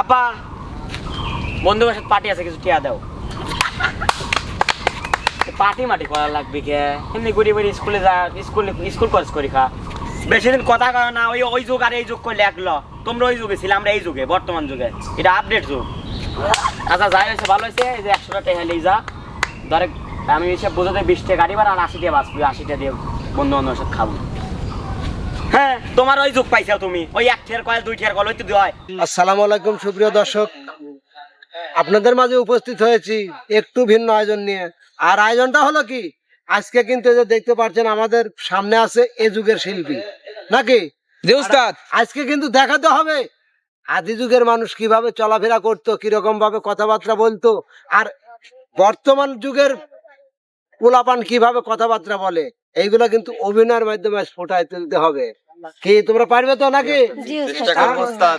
আপা বন্ধু সাথে পার্টি আছে, কিছু টিয়া দাও। পার্টি মাটি করা লাগবে কে? এমনি ঘুরি ঘুরি স্কুলে যা, স্কুল স্কুল কলেজ করি খা। বেশি দিন কথা কয় না, ওই ওই যুগ আর এই যুগ করলে একলো। তোমরা ওই যুগে ছিলে, আমরা এই যুগে, বর্তমান যুগে। এটা আপডেট যুগ। আচ্ছা যাই হয়েছে, ভালো হয়েছে? এই যে একশোটা টাকা হেলেই যা। ধরে আমি এসে বোঝাতে বিশ টাকা গাড়ি ভাড়া আর আশি টাকা বাঁচবি আশি টাকা দিয়ে বন্ধু বান্ধবের সাথে খাব। হ্যাঁ তোমার ওই যুগ পাইছো তুমি। ওই এক ঠের কয়েল দুই ঠের কয়েল ওই তো হয় আসসালামু আলাইকুম সুপ্রিয় দর্শক। আপনাদের মাঝে উপস্থিত হয়েছি একটু ভিন্ন আয়োজন নিয়ে। আর আয়োজনটা হলো কি আজকে কিন্তু যে দেখতে পাচ্ছেন আমাদের সামনে আছে এ যুগের শিল্পী। নাকি? আজকে কিন্তু দেখাতে হবে আদি যুগের মানুষ কীভাবে চলাফেরা করতো কীরকম ভাবে কথাবার্তা বলতো আর বর্তমান যুগের পোলাপান কীভাবে কথাবার্তা বলে। এইগুলো কিন্তু অভিনয়ের মাধ্যমে ফুটায় তুলতে হবে। কি তোমরা পারবে তো নাকি? হ্যাঁ?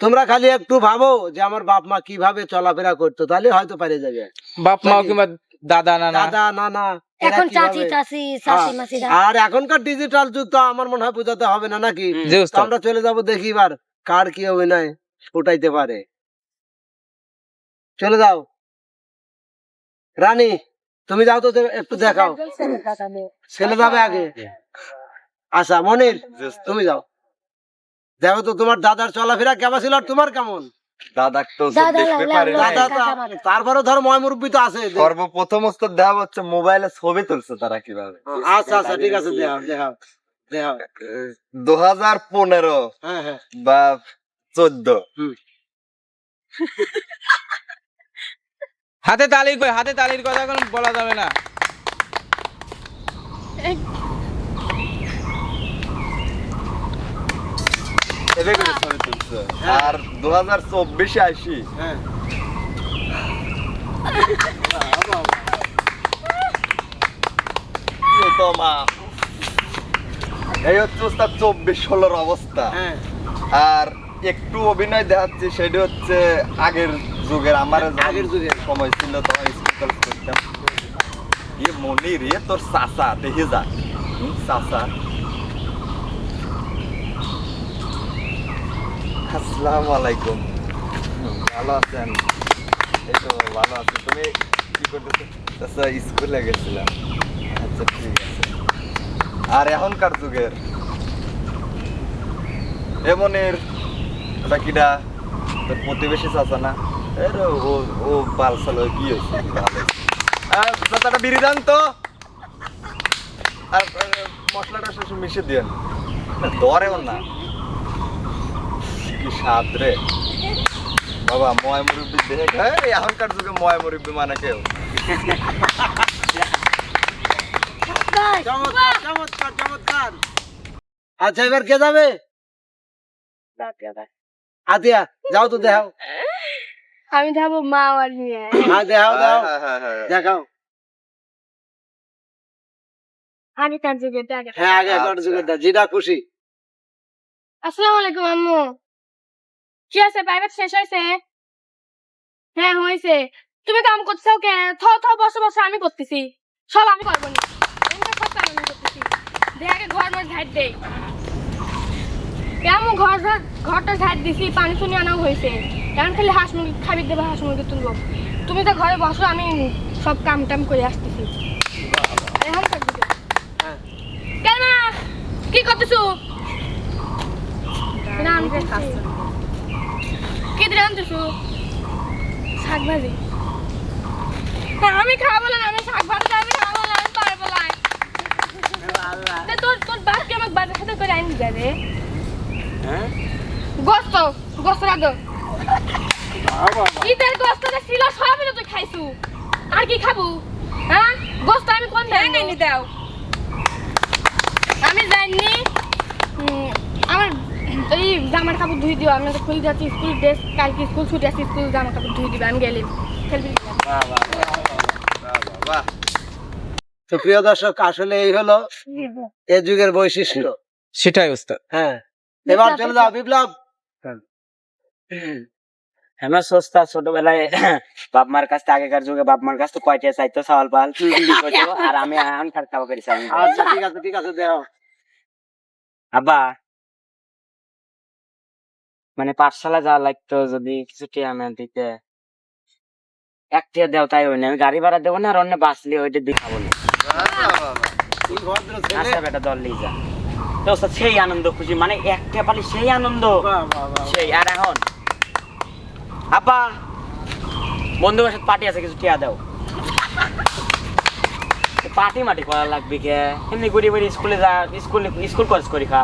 তোমরা খালি একটু ভাবো যে আমার বাপ মা কীভাবে চলাফেরা করতো তাহলে হয়তো পারে যাবে। বাপ মা কিংবা দাদা নানা? দাদা নানা এখন চাচি চাচি চাচি মাসিরা। আর এখনকার ডিজিটাল যুগ তো আমার মনে হয় বোঝাতে হবে না নাকি? আমরা চলে যাব দেখি এবার কার কি অভিনয় ফুটাইতে পারে। চলে যাও। রানী তুমি যাও তো একটু দেখাও। ছেলে যাবে আগে। আচ্ছা মনির তুমি যাও। দেখো তো তোমার দাদার চলাফেরা কেমন ছিল আর তোমার কেমন? দাদা তো দাদা দেখতে পারে দাদা তো কাকা। তারপরে ধরো ময় মুরব্বী তো আছে। সর্বপ্রথম উস্তাদ দেখা হচ্ছে মোবাইলে ছবি তুলছে তারা কীভাবে। আচ্ছা আচ্ছা ঠিক আছে দেখাও দেখাও দেখাও। দু হাজার পনেরো হ্যাঁ হ্যাঁ। বা চোদ্দ। হাতে তালির কই হাতে তালির কথা এখন বলা যাবে না। তুলছে। আর দু হাজার চব্বিশে আসি হ্যাঁ। এই হচ্ছে উস্তাদ চব্বিশ ষোলোর অবস্থা। হ্যাঁ। আর একটু অভিনয় দেখাচ্ছি সেটা হচ্ছে আগের যুগের আমার আগের যুগের। সময় ছিল তখন স্কুল কলেজ করতাম। ইয়ে মনি রে তোর চাচা দেখে যা। চাচা। আসসালামু আলাইকুম। ভালো আছেন? এই তো ভালো আছি। তুমি কি করতেছো? চাচা স্কুলে গেছিলাম। আচ্ছা ঠিক আছে। আর এখনকার যুগের? এমনের ওটা কিটা তোর প্রতিবেশী চাচা না? ও ও চাচাটা বিড়ি দেন তো। আর মিশে দিয়েন। না, ধরেও না। কি স্বাদ রে। বাবা ময় মুরব্বী দেখে খায়, এই এখনকার যুগে ময় মুরব্বী মানে কেউ। চমৎকার চমৎকার চমৎকার। আচ্ছা এবার কে যাবে? আতিয়া যাও তো দেখাও। আমি যাব মা আর নিয়ে। হ্যাঁ দেখাও দাও হ্যাঁ, হ্যাঁ, হ্যাঁ। দেখাও। আগে তার যুগে হ্যাঁ আগে আচ্ছা। কোন যেটা খুশি। আসসালামু আলাইকুম আম্মু। কি আছে প্রাইভেট শেষ হয়েছে? হ্যাঁ হয়েছে। তুমি কাম করছ কে? থ থ বসে বসে আমি করতেছি। সব আমি করব না। এমনি সব কাম আমি করতেছি। দে ঘর মর ঝাড় দেই কেমন ঘর ঘরটা ঝাড় দিছি পানি শুনি আনাও হয়েছে। কেমন খালি হাঁস মুরগি খাবি দেবে হাঁস মুরগি তুলবো। তুমি তো ঘরে বসো আমি সব কাম টাম করে আসতেছি। এখন। কেন? কি করতেছো? রান কি দিয়ে রানতেছো শাক ভাজি। আমি খাব না আমি শাক ভাজি আমি খাব না আমি পারব না। তোর তোর বাপ কি আমাকে বাজার সাথে করে আইনি যাবে হ্যাঁ? গোস্ত গোস্ত রাখো ঈদের গোস্তটা ছিল সব মিলে তুই খাইছু। আর কি খাব? হ্যাঁ? গোস্ত আমি কোন ভেঙে দাও। আমি জানি আমার এই জামার কাপড় ধুই দিও আমি তো খুলে যাচ্ছি স্কুল ড্রেস কালকে স্কুল ছুটি আছে স্কুল জামা কাপড় ধুই দিবে আমি গেলি। খেলবি বাহ, বাহ, বাহ। তো প্রিয় দর্শক আসলে এই হলো এ যুগের বৈশিষ্ট্য। সেটাই উস্তাদ হ্যাঁ। এবার চলে যাও বিপ্লব। হ্যাঁ সস্তা ছোটবেলায় বাপ মার কাছ থেকে আগেকার যুগে বাপ মার কাছ কয়টা চাইতো চাওয়াল পাল? আর আমি এখন আমি। আচ্ছা ঠিক আছে ঠিক আছে দেও। আব্বা মানে পাঠশালা যাওয়া লাগতো যদি কিছু টিয়া না দিতে। এক টিয়া দেও তাই হই না আমি গাড়ি ভাড়া দেবো না আর অন্য বাস লিয়ে ওইটা দিয়ে খাব না। আচ্ছা বেটা দল যা। তো সেই আনন্দ খুশি মানে এক টিয়া পালি সেই আনন্দ। সেই আর এখন? আপা বন্ধু সাথে পার্টি আছে, কিছু টিয়া দাও। পার্টি মাটি করা লাগবে কে? এমনি ঘুরি ঘুরি স্কুলে যা, স্কুল স্কুল কলেজ করি খা।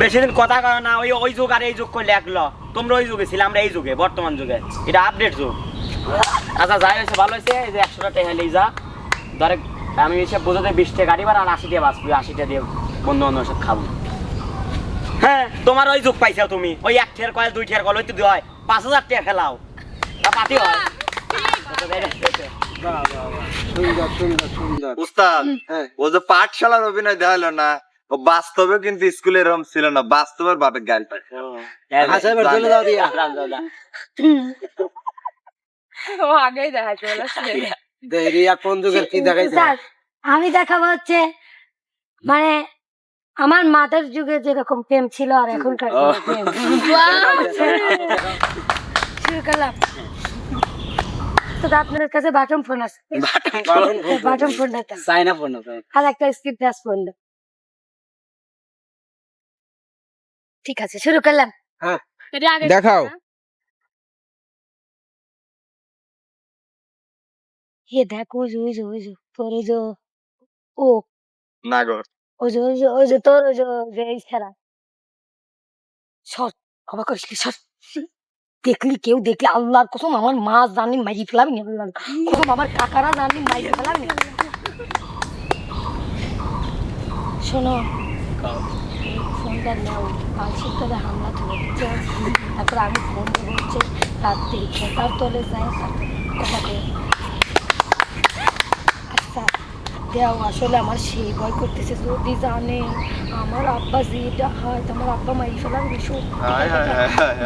বেশি দিন কথা কয় না, ওই ওই যুগ আর এই যুগ করলে একলো তোমরা ওই যুগে ছিলে, আমরা এই যুগে, বর্তমান যুগে। এটা আপডেট যুগ। আচ্ছা যাই হয়েছে, ভালো হয়েছে, এই যে একশোটা টাকা নিয়ে যা। ধরে আমি এসে বোঝাতে বিশ টাকা গাড়ি ভাড়া আর আশি টাকা বাঁচবি, আশি টাকা দিয়ে বন্ধু বান্ধবের সাথে খাব। হ্যাঁ তোমার ওই যুগ পাইছো তুমি। ওই এক ঠের কয়েল, দুই ঠের কল হইতে হয়। পাঁচ হাজার টাকা খেলাও পাতি হয়। বাহ, বাহ, বাহ। সুন্দর সুন্দর সুন্দর উস্তাদ ও যে পাঠশালার অভিনয় দেখাল না ও বাস্তবে কিন্তু স্কুলে এরকম ছিল না বাস্তবের বাপে গাল ও। আগেই কি দেখাইছে? স্যার আমি দেখাবো হচ্ছে মানে আমার মাদের যুগে যেরকম প্রেম ছিল আর এখনকার প্রেম। শুরু করলাম। তো আপনাদের কাছে বাটন ফোন আছে। Button phone. Button China phone আর একটা স্ক্রিপ্ট টাচ ফোন ঠিক আছে শুরু করলাম। এটা দেখাও। ওই যে তোর ওই যে ওই যে ওই যে তোর ওই যে এই খেলা সর অবাক করিস কি, দেখলি কেউ? দেখলে আল্লাহর কসম? আমার মা জানি মাইরি ফেলাবি আল্লাহর কসম আমার কাকারা জানি মাইরি ফেলাবি শোনো ফোনটা নাও। হামলা তুলে দিচ্ছে তারপর আমি ফোন দেবো হচ্ছে রাত্রি ছটার তলে তারপর কথা আচ্ছা। দেও আসলে আমার সেই ভয় করতেছে। যদি জানে আমার আব্বা যেটা হয় আমার আব্বা মারি ফেলাবে।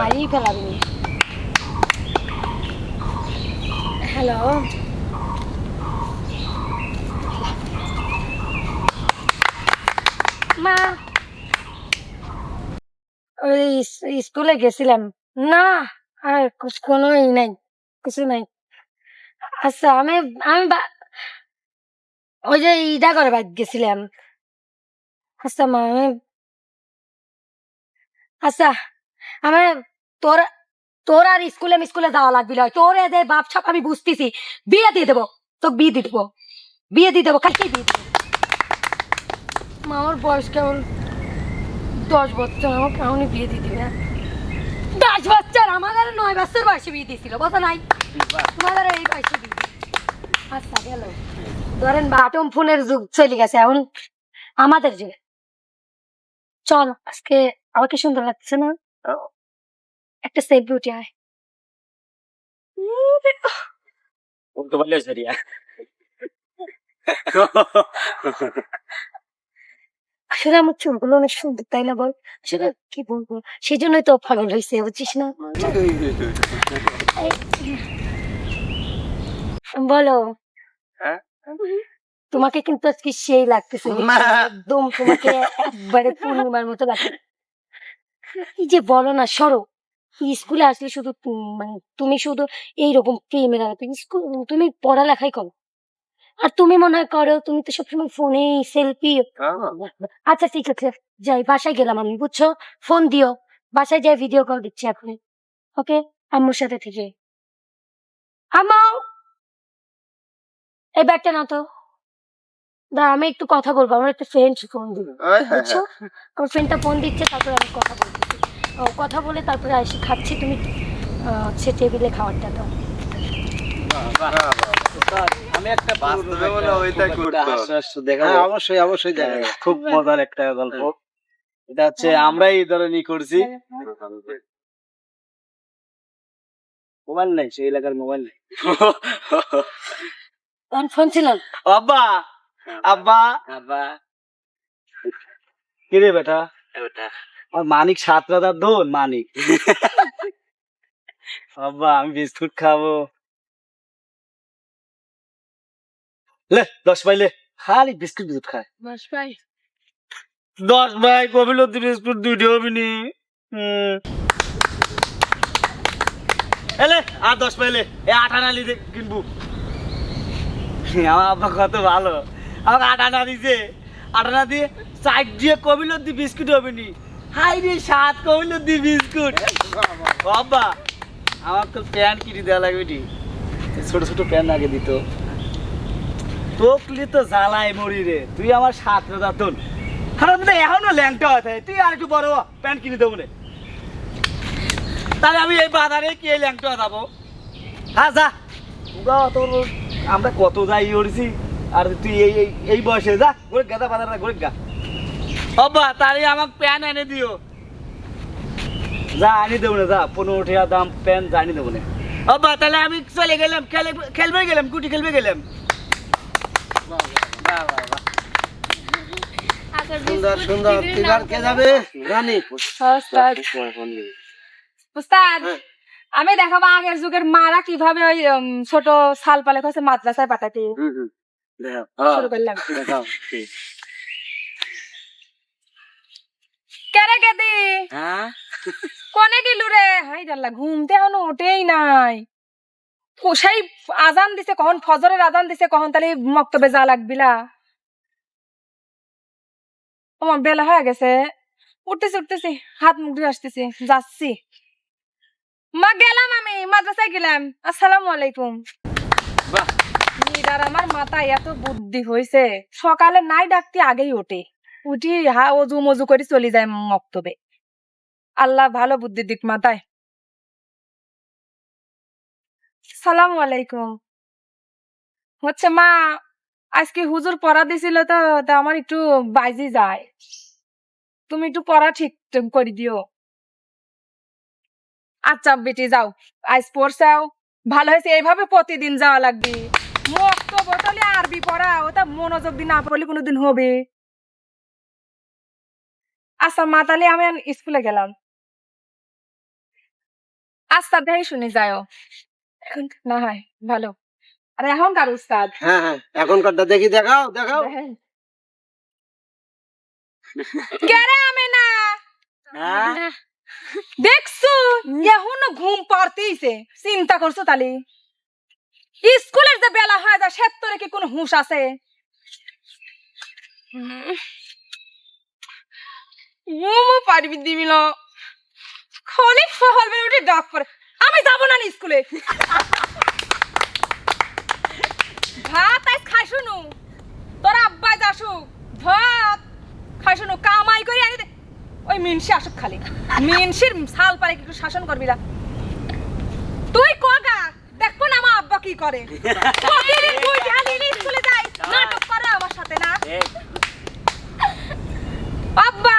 মারি ফেলাবে। হ্যালো মা! ওই স্কুলে গেছিলাম। না আর কোনো ই নাই কিছু নাই। আচ্ছা আমি আমি ওই যে ইটা করে বাদ গেছিলাম। আচ্ছা মা আমি আচ্ছা আমি তোর তোর আর স্কুলে স্কুলে যাওয়া লাগবি লয় তোর এদের বাপ ছাপ আমি বুঝতেছি বিয়ে দিয়ে দেবো তো বিয়ে দিয়ে দেবো বিয়ে দিয়ে দেবো কালকে বিয়ে দিয়ে দেবো। মা আমার বয়স কেমন? দশ বছর আমাকে এমনই বিয়ে দিয়ে দিবে। দশ বছর আমাদের নয় বছর বয়সে বিয়ে দিয়েছিল কথা নাই। তোমাদের এই বয়সে বিয়ে। আচ্ছা গেল ধরেন বাটম ফোনের যুগ চলে গেছে এখন আমাদের যুগে চল আজকে আমাকে সুন্দর লাগছে না একটা সেফ বিউটি আয় তো বললে সরিয়া আসলে আমার চুলগুলো অনেক সুন্দর তাই না বল আসলে কি বলব সেই জন্যই তো পাগল হয়েছে বুঝছিস না বলো। হ্যাঁ? তোমাকে কিন্তু আজকে সেই লাগতেছে একদম তোমাকে একবারে পূর্ণিমার মতো লাগছে। এই যে বলো না সরো। স্কুলে আসলে শুধু মানে তুমি শুধু এইরকম প্রেমের আলাপ। স্কুল তুমি পড়ালেখাই করো। আর তুমি মনে হয় করো তুমি তো সবসময় ফোনে সেলফি আচ্ছা ঠিক আছে। যাই বাসায় গেলাম আমি বুঝছ? ফোন দিও। বাসায় যাই ভিডিও কল দিচ্ছি এখন ওকে আম্মুর সাথে থেকে। আম্মু! এই ব্যাগটা না তো। দাঁড়া আমি একটু কথা বলব আমার একটা ফ্রেন্ড ফোন দিল। বুঝছ? আমার ফ্রেন্ডটা ফোন দিচ্ছে তারপরে আমি কথা ও কথা বলে তারপরে এসে খাচ্ছি তুমি আহ, হচ্ছে টেবিলে খাবারটা দাও। আমি একটা বাস্তবে হয়। হ্যাঁ অবশ্যই অবশ্যই দেখা যাবে। খুব মজার একটা গল্প। এটা হচ্ছে আমরাই এই ধরনের করছি। মোবাইল নাই সেই এলাকার মোবাইল নাই। তখন ফোন ছিল আব্বা আব্বা আব্বা কি রে বেটা আমার মানিক সাত রাজার দোন মানিক আব্বা আমি বিস্কুট খাব লে দশ পাইলে খালি বিস্কুট বিস্কুট খায় মাস ভাই দশ ভাই কবিল বিস্কুট দুইটা হবি নি এলে আর দশ পাইলে এ আটা নালি কিনবো আমার আব্বা কত ভালো। আমাকে আটা না দিছে। আটা না দিয়ে সাইড দিয়ে কবিল দি বিস্কুট হবে নি হাই রে, সাত কবিল দি বিস্কুট। বাবা আমার তো প্যান্ট কিনে দেওয়া লাগবে টি ছোট ছোট প্যান্ট আগে দিত। তোকলি তো জ্বালাই মরি রে। তুই আমার সাত রাজা তোন খারাপ এখনও ল্যাংটা হয়ে থাকে। তুই আর একটু বড় প্যান্ট কিনে দেবো নে। তাহলে আমি এই বাজারে কি ল্যাংটা যাব। হ্যাঁ যা। তোর আমরা কত যাই করেছি আর তুই এই এই বয়সে যা ঘুরে গাদা বাজারে ঘুরে গা। অব্বা তাহলে আমাকে প্যান্ট এনে দিও। যা আনি দেবো না যা পনেরো টাকা দাম প্যান্ট জানি দেবো না। অব্বা তাহলে আমি চলে গেলাম খেলে খেলবে গেলাম কুটি খেলবে গেলাম। বাহ, বাহ, বাহ। আচ্ছা সুন্দর সুন্দর এবার কে যাবে? রানী। আমি দেখাবো আগের যুগের মারা কীভাবে ওই ছোট সাল পালে কাছে মাদ্রাসায় পাঠাতে শুরু করলাম। কেরে গেদি হ্যাঁ? গেলু রে? হাই জানলা ঘুমতে এখনও ওঠেই নাই। সেই আজান দিছে কখন ফজরের আজান দিছে কখন তাহলে মক্তবে যা লাগবিলা। আমার বেলা হয়ে গেছে। উঠতেছি উঠতেছি হাত মুখ ধুয়ে আসতেছি যাচ্ছি। মা গেলাম আমি মাদ্রাসায় গেলাম। আসসালামু আলাইকুম। বাহ। নিদার আমার মাথায় এত বুদ্ধি হয়েছে। সকালে নাই ডাকতে আগেই ওঠে। উঠি হা অজু মজু করে চলে যায় মক্তবে। আল্লাহ ভালো বুদ্ধি দিক মাথায়। সালাম আলাইকুম। হচ্ছে মা আজকে হুজুর পড়া দিছিল তো আমার একটু বাইজি যায়। তুমি একটু পড়া ঠিক করে দিও। আচ্ছা বেটি যাও। আজ পড়ছাও ভালো হয়েছে এইভাবে প্রতিদিন যাওয়া লাগবে। মক্ত বোতলে আরবি পড়া ওটা মনোযোগ দিয়ে না পড়লে কোনোদিন হবে। আচ্ছা মা তাহলে আমি স্কুলে গেলাম। আচ্ছা দেই শুনে যাও এখন না হয় ভালো। আরে এখন কার উস্তাদ? হ্যাঁ হ্যাঁ এখনকারটা দেখি দেখাও দেখাও। কেরে আমি না। হ্যাঁ? দেখছ? এখনও ঘুম পারতেইছে চিন্তা করছ তালি? স্কুলের যে বেলা হয় যা কি কোনো হুঁশ আছে? পারবি দিবি না। খনিক সকাল বেলা উঠে ডাক করে আমি যাব না স্কুলে। ভাত আজ খাই শুনু তোর আব্বা যাসু ভাত খাই শুনু কামাই করে আনি দে ওই মিনসি আসুক খালি। মিনসির সাল পারে একটু শাসন করবি না? তুই কগা? দেখব না আমার আব্বা কি করে। প্রতিদিন তুই ঢালি স্কুলে যাই? নাটক করে আমার সাথে না? আব্বা!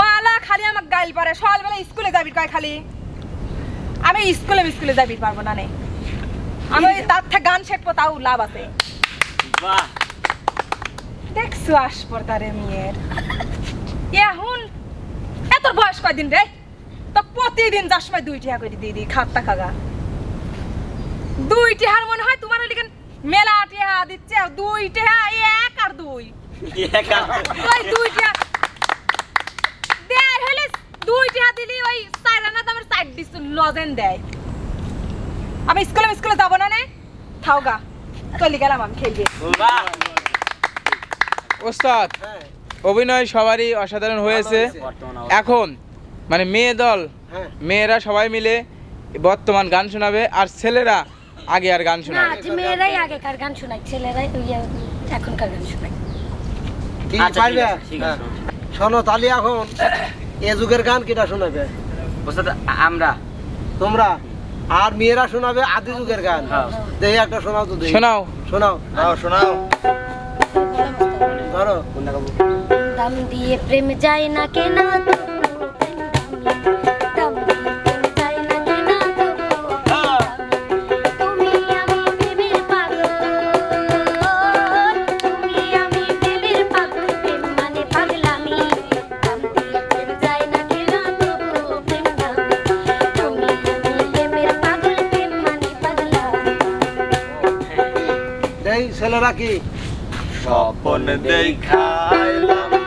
মালা খালি আমার গাইল পারে। সকালবেলা স্কুলে যাবি কয় খালি? আমি স্কুলে স্কুলে যাবি পারব না নে। আমি তার থেকে গান শেখবো তাও লাভ আছে। বাহ। দেখছ তারে মেয়ের। এখন এত বয়স কয়দিন রে? তো প্রতিদিন যার সময় দুই টিহা করে দিয়ে দিই খাত্তা খাগা। দুই টিহার মনে হয় তোমার ওই লিখেন মেলা টিহা দিচ্ছে দুই টিহা এক আর দুই। ওই দুই টিহা। দেয় হলে দুই টিহা দিলি ওই দামের ডিস লজেন দেয়। আমি স্কুলে স্কুলে যাব না নে? থাওগা চলে গেলাম আমি ওস্তাদ হ্যাঁ। অভিনয় সবারই অসাধারণ হয়েছে। এখন মানে মেয়ে দল হ্যাঁ। মেয়েরা সবাই মিলে বর্তমান গান শোনাবে আর ছেলেরা আগে আর গান শোনাবে। মেয়েরাই আগেকার গান শোনায় ছেলেরাই ওই এখনকার গান শোনায়। কি আচ্ছা। হ্যাঁ। শোনো তাহলে এখন এ যুগের গান কিটা শোনাবে? আমরা। তোমরা? আর মেয়েরা শোনাবে আদি যুগের গান। হ্যাঁ। দেখি একটা শোনাও তো শোনাও। শোনাও। নাও শোনাও। ধরো? দাম দিয়ে প্রেম যায় না কেনা দাম দিয়ে প্রেম যায় না কেনা তুমি আমি প্রেমের পাগল তুমি আমি প্রেমের পাগল প্রেম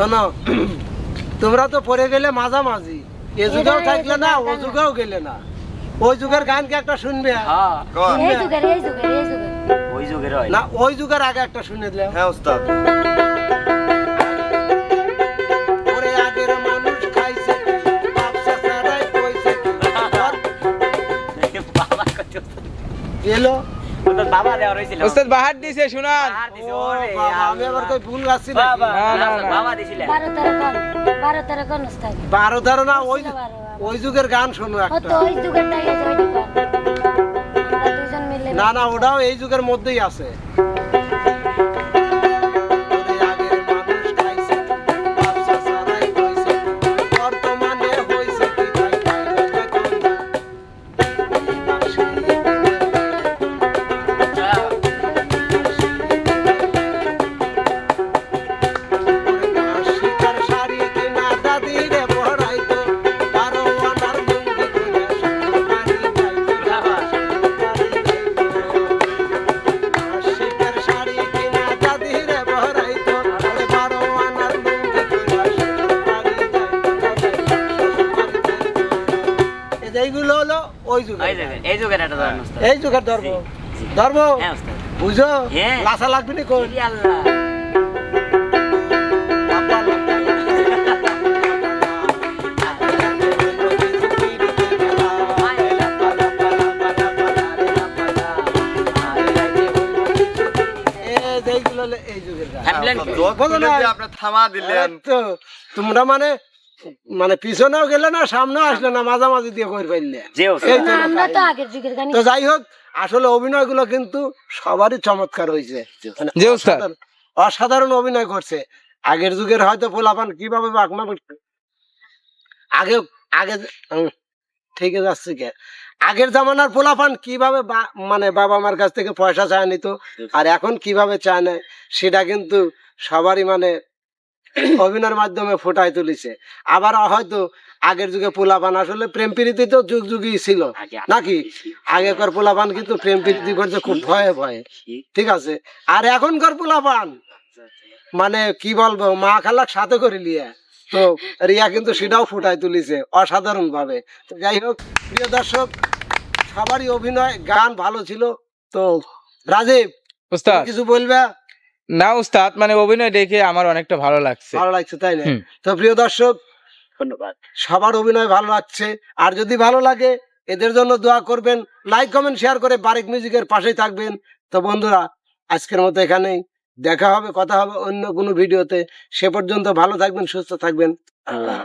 শোনো তোমরা তো পড়ে গেলে মাঝামাঝি। এ যুগেও থাকলে না ও যুগেও গেলে না। ওই যুগের গান কি একটা শুনবে? হ্যাঁ কন এই যুগের এই যুগের এই যুগের। ওই যুগের না ওই যুগের আগে একটা শুনে দিলাম। হ্যাঁ কত এলো ওস্তাদ বাহার দিছে শুনান। আমি আবার কই ভুল না, না। বাবা দিছিলে বারো তেরো কোন বারো তেরো কোন উস্তাদ বারো তেরো না ওই। ওই যুগের গান শুনো একটা। তো ওই আছে দুজন মিলে না না ওটাও এই যুগের মধ্যেই আছে। ওই যুগের এই যুগের একটা ধরন এই যুগের ধর্ম। ধর্ম? হ্যাঁ বুঝো? হ্যাঁ। লাসা লাগবে না কোন আল্লাহ। তোমরা মানে মানে পিছনেও গেলে না সামনেও আসলে না মাঝামাঝি দিয়ে করে ফেললে। তো না, আমরা তো কাহিনী। আগের যুগের গানই তো যাই হোক আসলে অভিনয়গুলো কিন্তু সবারই চমৎকার হয়েছে মানে। অসাধারণ- অভিনয় করছে। আগের যুগের হয়তো পোলাপান কীভাবে বাকমা করছে আগে আগে ঠিক আছে যাচ্ছে কে? আগের জামানার পোলাপান কীভাবে বা- মানে বাবা মার কাছ থেকে পয়সা চায় নিত আর এখন কীভাবে চায় নেয় সেটা কিন্তু সবারই মানে অভিনয়ের মাধ্যমে ফুটাই তুলিছে। আবার হয়তো আগের যুগে পোলাপান আসলে প্রেম প্রীতি তো যুগ যুগই ছিল। নাকি? আগেকার পোলাপান কিন্তু প্রেম প্রীতি করতে খুব ভয়ে ভয়ে। ঠিক আছে? আর এখনকার পোলাপান? মানে কি বলব মা খালাক সাথে করে লিয়ে তো রিয়া কিন্তু সেটাও ফুটাই তুলিছে অসাধারণ ভাবে তো যাই হোক প্রিয় দর্শক সবারই অভিনয় গান ভালো ছিল। তো রাজীব ওস্তাদ কিছু বলবে? না উস্তাদ মানে অভিনয় দেখে আমার অনেকটা ভালো লাগছে। ভালো লাগছে তাই না? তো প্রিয় দর্শক ধন্যবাদ। সবার অভিনয় ভালো লাগছে আর যদি ভালো লাগে এদের জন্য দোয়া করবেন লাইক কমেন্ট শেয়ার করে বারিক মিউজিকের পাশেই থাকবেন। তো বন্ধুরা আজকের মতো এখানেই দেখা হবে কথা হবে অন্য কোনো ভিডিওতে। সে পর্যন্ত ভালো থাকবেন সুস্থ থাকবেন। আল্লাহ।